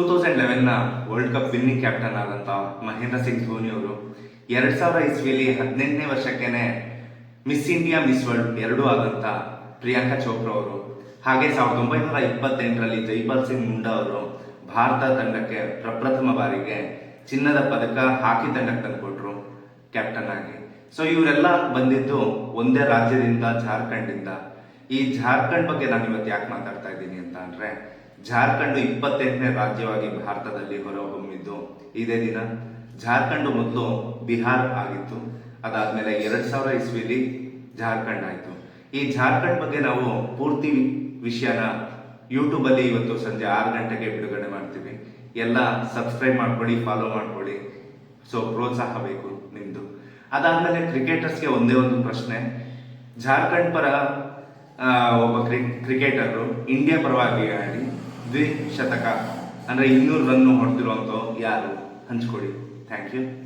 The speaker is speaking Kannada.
ಟೂ ತೌಸಂಡ್ ಲೆವೆನ್ನ ವರ್ಲ್ಡ್ ಕಪ್ ವಿನ್ನಿಂಗ್ ಕ್ಯಾಪ್ಟನ್ ಆದಂತ ಮಹೇಂದ್ರ ಸಿಂಗ್ ಧೋನಿ ಅವರು ಎರಡ್ ಸಾವಿರ ಇಸ್ವಿಯಲ್ಲಿ ಹದಿನೆಂಟನೇ ವರ್ಷಕ್ಕೇನೆ ಮಿಸ್ ಇಂಡಿಯಾ ಮಿಸ್ ವರ್ಲ್ಡ್ ಎರಡೂ ಆದಂತ ಪ್ರಿಯಾಂಕಾ ಚೋಪ್ರಾ ಅವರು. ಹಾಗೆ ಸಾವಿರದ ಒಂಬೈನೂರ ಇಪ್ಪತ್ತೆಂಟರಲ್ಲಿ ಜೈಪಾಲ್ ಸಿಂಗ್ ಮುಂಡಾ ಅವರು ಭಾರತ ತಂಡಕ್ಕೆ ಪ್ರಪ್ರಥಮ ಬಾರಿಗೆ ಚಿನ್ನದ ಪದಕ ಹಾಕಿ ತಂಡಕ್ಕೆ ತಂದುಕೊಟ್ರು ಕ್ಯಾಪ್ಟನ್ ಆಗಿ. ಸೊ ಇವರೆಲ್ಲ ಬಂದಿದ್ದು ಒಂದೇ ರಾಜ್ಯದಿಂದ ಜಾರ್ಖಂಡಿಂದ ಈ ಜಾರ್ಖಂಡ್ ಬಗ್ಗೆ ನಾನು ಇವತ್ತು ಯಾಕೆ ಮಾತಾಡ್ತಾ ಇದ್ದೀನಿ ಅಂತ ಅಂದ್ರೆ ಜಾರ್ಖಂಡ್ ಇಪ್ಪತ್ತೆಂಟನೇ ರಾಜ್ಯವಾಗಿ ಭಾರತದಲ್ಲಿ ಹೊರಹೊಮ್ಮಿದ್ದು. ಇದೇ ದಿನ ಜಾರ್ಖಂಡ್ ಮೊದಲು ಬಿಹಾರ್ ಆಗಿತ್ತು. ಅದಾದ್ಮೇಲೆ ಎರಡು ಸಾವಿರ ಇಸ್ವಿಲಿ ಜಾರ್ಖಂಡ್ ಆಯ್ತು. ಈ ಜಾರ್ಖಂಡ್ ಬಗ್ಗೆ ನಾವು ಪೂರ್ತಿ ವಿಷಯನ ಯೂಟ್ಯೂಬಲ್ಲಿ ಇವತ್ತು ಸಂಜೆ ಆರು ಗಂಟೆಗೆ ಬಿಡುಗಡೆ ಮಾಡ್ತೀವಿ. ಎಲ್ಲ ಸಬ್ಸ್ಕ್ರೈಬ್ ಮಾಡ್ಕೊಳ್ಳಿ, ಫಾಲೋ ಮಾಡ್ಕೊಳ್ಳಿ. ಸೊ, ಪ್ರೋತ್ಸಾಹ ಬೇಕು ನಿಮ್ಮದು ಅದಾದಮೇಲೆ ಕ್ರಿಕೆಟರ್ಸ್ಗೆ ಒಂದೇ ಒಂದು ಪ್ರಶ್ನೆ. ಜಾರ್ಖಂಡ್ ಪರ ಒಬ್ಬ ಕ್ರಿಕೆಟರ್ ಇಂಡಿಯಾ ಪರವಾಗಿ ಆಡಿ ದ್ವಿಶತಕ. ಅಂದ್ರೆ ಇನ್ನೂರು ರನ್ನು ಹೊಡೆದಿರುವಂತ ಯಾರು? ಹಂಚ್ಕೊಡಿ. Thank you